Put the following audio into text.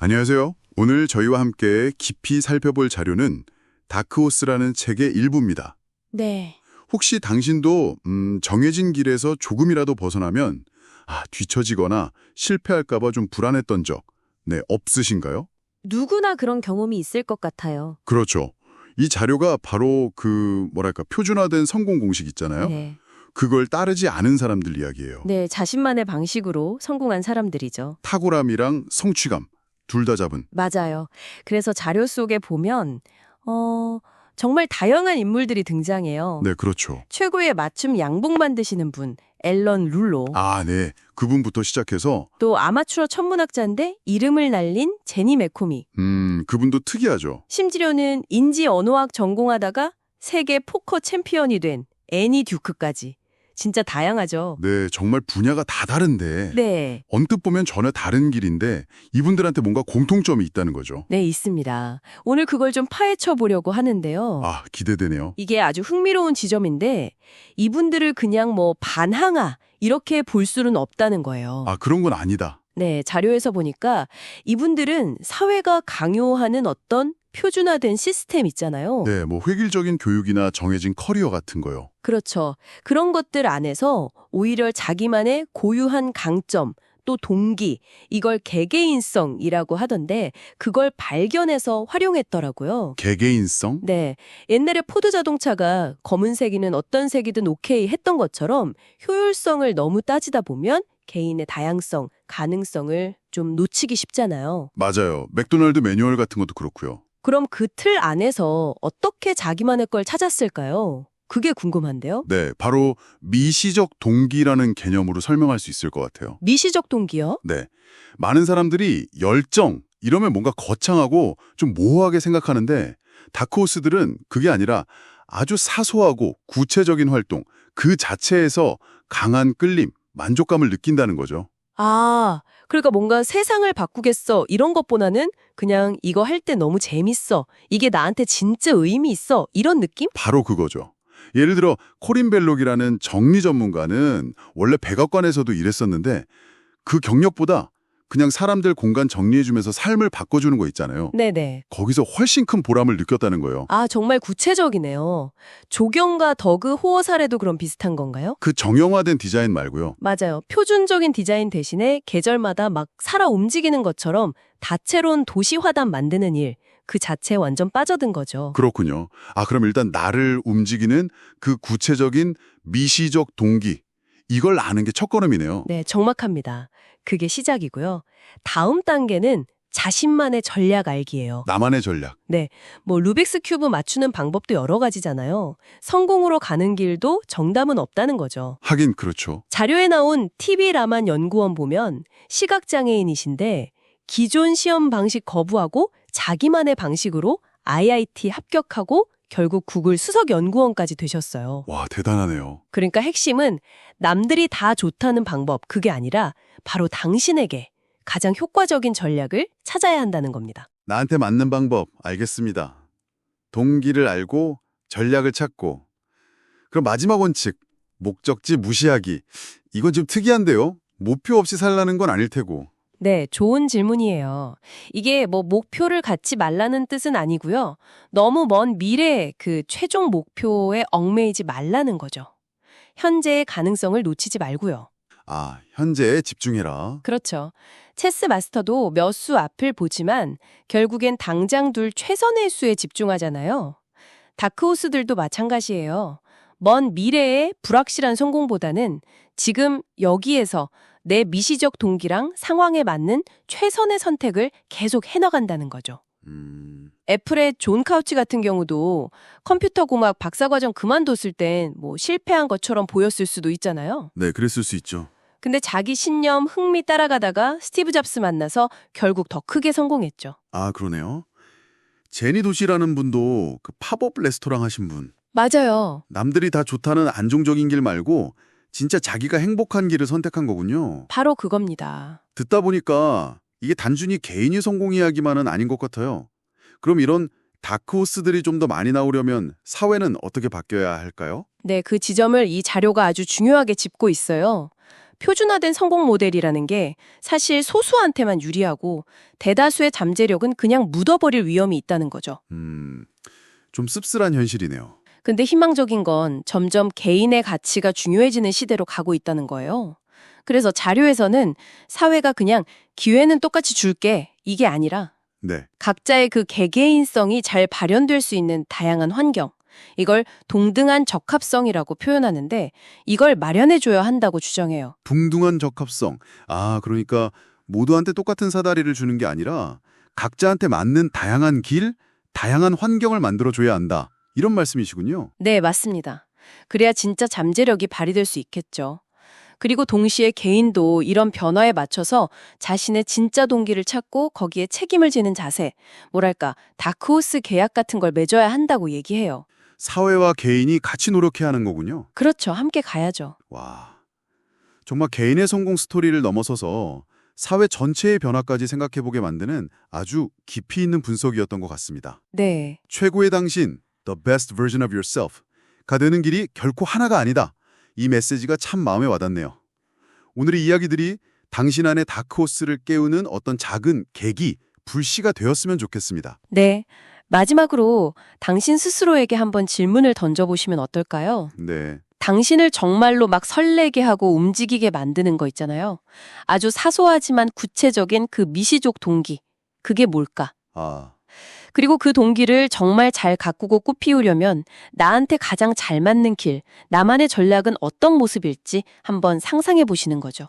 안녕하세요. 오늘 저희와 함께 깊이 살펴볼 자료는 다크호스라는 책의 일부입니다. 네. 혹시 당신도 음, 정해진 길에서 조금이라도 벗어나면 아, 뒤처지거나 실패할까 봐 좀 불안했던 적 네, 없으신가요? 누구나 그런 경험이 있을 것 같아요. 그렇죠. 이 자료가 바로 그 뭐랄까 표준화된 성공 공식 있잖아요. 네. 그걸 따르지 않은 사람들 이야기예요. 네, 자신만의 방식으로 성공한 사람들이죠. 탁월함이랑 성취감 둘 다 잡은 맞아요. 그래서 자료 속에 보면 어, 정말 다양한 인물들이 등장해요. 네, 그렇죠. 최고의 맞춤 양복 만드시는 분, 앨런 룰로. 아, 네. 그분부터 시작해서 또 아마추어 천문학자인데 이름을 날린 제니 맥코미. 음, 그분도 특이하죠. 심지어는 인지 언어학 전공하다가 세계 포커 챔피언이 된 애니 듀크까지. 진짜 다양하죠. 네, 정말 분야가 다 다른데 네. 언뜻 보면 전혀 다른 길인데 이분들한테 뭔가 공통점이 있다는 거죠. 네, 있습니다. 오늘 그걸 좀 파헤쳐 보려고 하는데요. 아, 기대되네요. 이게 아주 흥미로운 지점인데 이분들을 그냥 뭐 반항아 이렇게 볼 수는 없다는 거예요. 아, 그런 건 아니다. 네, 자료에서 보니까 이분들은 사회가 강요하는 어떤 표준화된 시스템 있잖아요. 네, 뭐 획일적인 교육이나 정해진 커리어 같은 거요. 그렇죠. 그런 것들 안에서 오히려 자기만의 고유한 강점 또 동기 이걸 개개인성이라고 하던데 그걸 발견해서 활용했더라고요. 개개인성? 네. 옛날에 포드 자동차가 검은색이는 어떤 색이든 오케이 했던 것처럼 효율성을 너무 따지다 보면 개인의 다양성, 가능성을 좀 놓치기 쉽잖아요. 맞아요. 맥도날드 매뉴얼 같은 것도 그렇고요. 그럼 그 틀 안에서 어떻게 자기만의 걸 찾았을까요? 그게 궁금한데요. 네, 바로 미시적 동기라는 개념으로 설명할 수 있을 것 같아요. 미시적 동기요? 네. 많은 사람들이 열정, 이러면 뭔가 거창하고 좀 모호하게 생각하는데 다크호스들은 그게 아니라 아주 사소하고 구체적인 활동, 그 자체에서 강한 끌림, 만족감을 느낀다는 거죠. 아, 그러니까 뭔가 세상을 바꾸겠어 이런 것보다는 그냥 이거 할 때 너무 재밌어. 이게 나한테 진짜 의미 있어. 이런 느낌? 바로 그거죠. 예를 들어 코린 벨록이라는 정리 전문가는 원래 백악관에서도 일했었는데 그 경력보다 그냥 사람들 공간 정리해주면서 삶을 바꿔주는 거 있잖아요. 네네. 거기서 훨씬 큰 보람을 느꼈다는 거예요. 아, 정말 구체적이네요. 조경과 더그 호어 사례도 그럼 비슷한 건가요? 그 정형화된 디자인 말고요. 맞아요. 표준적인 디자인 대신에 계절마다 막 살아 움직이는 것처럼 다채로운 도시 화단 만드는 일, 그 자체에 완전 빠져든 거죠. 그렇군요. 아 그럼 일단 나를 움직이는 그 구체적인 미시적 동기 이걸 아는 게 첫걸음이네요. 네, 정확합니다. 그게 시작이고요. 다음 단계는 자신만의 전략 알기예요. 나만의 전략. 뭐 루빅스 큐브 맞추는 방법도 여러 가지잖아요. 성공으로 가는 길도 정답은 없다는 거죠. 하긴 그렇죠. 자료에 나온 TV 라만 연구원 보면 시각장애인이신데 기존 시험 방식 거부하고 자기만의 방식으로 IIT 합격하고 결국 구글 수석 연구원까지 되셨어요. 와 대단하네요. 그러니까 핵심은 남들이 다 좋다는 방법 그게 아니라 바로 당신에게 가장 효과적인 전략을 찾아야 한다는 겁니다. 나한테 맞는 방법 알겠습니다. 동기를 알고 전략을 찾고 그럼 마지막 원칙 목적지 무시하기 이건 좀 특이한데요. 목표 없이 살라는 건 아닐 테고 네, 좋은 질문이에요. 이게 뭐 목표를 갖지 말라는 뜻은 아니고요. 너무 먼 미래의 그 최종 목표에 얽매이지 말라는 거죠. 현재의 가능성을 놓치지 말고요. 아 현재에 집중해라. 그렇죠. 체스 마스터도 몇 수 앞을 보지만 결국엔 당장 둘 최선의 수에 집중하잖아요. 다크호스들도 마찬가지예요. 먼 미래의 불확실한 성공보다는 지금 여기에서 내 미시적 동기랑 상황에 맞는 최선의 선택을 계속 해나간다는 거죠. 음, 애플의 존 카우치 같은 경우도 컴퓨터 공학 박사과정 그만뒀을 땐 뭐 실패한 것처럼 보였을 수도 있잖아요. 네 그랬을 수 있죠. 근데 자기 신념, 흥미 따라가다가 스티브 잡스 만나서 결국 더 크게 성공했죠. 아 그러네요. 제니 도시라는 분도 그 팝업 레스토랑 하신 분. 맞아요. 남들이 다 좋다는 안정적인 길 말고 진짜 자기가 행복한 길을 선택한 거군요. 바로 그겁니다. 듣다 보니까 이게 단순히 개인이 성공 이야기만은 아닌 것 같아요. 그럼 이런 다크호스들이 좀 더 많이 나오려면 사회는 어떻게 바뀌어야 할까요? 네, 그 지점을 이 자료가 아주 중요하게 짚고 있어요. 표준화된 성공 모델이라는 게 사실 소수한테만 유리하고 대다수의 잠재력은 그냥 묻어버릴 위험이 있다는 거죠. 음, 좀 씁쓸한 현실이네요. 근데 희망적인 건 점점 개인의 가치가 중요해지는 시대로 가고 있다는 거예요. 그래서 자료에서는 사회가 그냥 기회는 똑같이 줄게 이게 아니라 네. 각자의 그 개개인성이 잘 발현될 수 있는 다양한 환경, 이걸 동등한 적합성이라고 표현하는데 이걸 마련해줘야 한다고 주장해요. 붕둥한 적합성. 아, 그러니까 모두한테 똑같은 사다리를 주는 게 아니라 각자한테 맞는 다양한 길, 다양한 환경을 만들어줘야 한다. 이런 말씀이시군요. 네, 맞습니다. 그래야 진짜 잠재력이 발휘될 수 있겠죠. 그리고 동시에 개인도 이런 변화에 맞춰서 자신의 진짜 동기를 찾고 거기에 책임을 지는 자세, 뭐랄까, 다크호스 계약 같은 걸 맺어야 한다고 얘기해요. 사회와 개인이 같이 노력해야 하는 거군요. 그렇죠. 함께 가야죠. 와. 정말 개인의 성공 스토리를 넘어서서 사회 전체의 변화까지 생각해보게 만드는 아주 깊이 있는 분석이었던 것 같습니다. 네. 최고의 당신, the best version of yourself. 가 되는 길이 결코 하나가 아니다. 이 메시지가 참 마음에 와닿네요. 오늘의 이야기들이 당신 안에 다크호스를 깨우는 어떤 작은 계기, 불씨가 되었으면 좋겠습니다. 네. 마지막으로 당신 스스로에게 한번 질문을 던져보시면 어떨까요? 네. 당신을 정말로 막 설레게 하고 움직이게 만드는 거 있잖아요. 아주 사소하지만 구체적인 그 미시족 동기. 그게 뭘까? 아, 그리고 그 동기를 정말 잘 가꾸고 꽃피우려면 나한테 가장 잘 맞는 길, 나만의 전략은 어떤 모습일지 한번 상상해 보시는 거죠.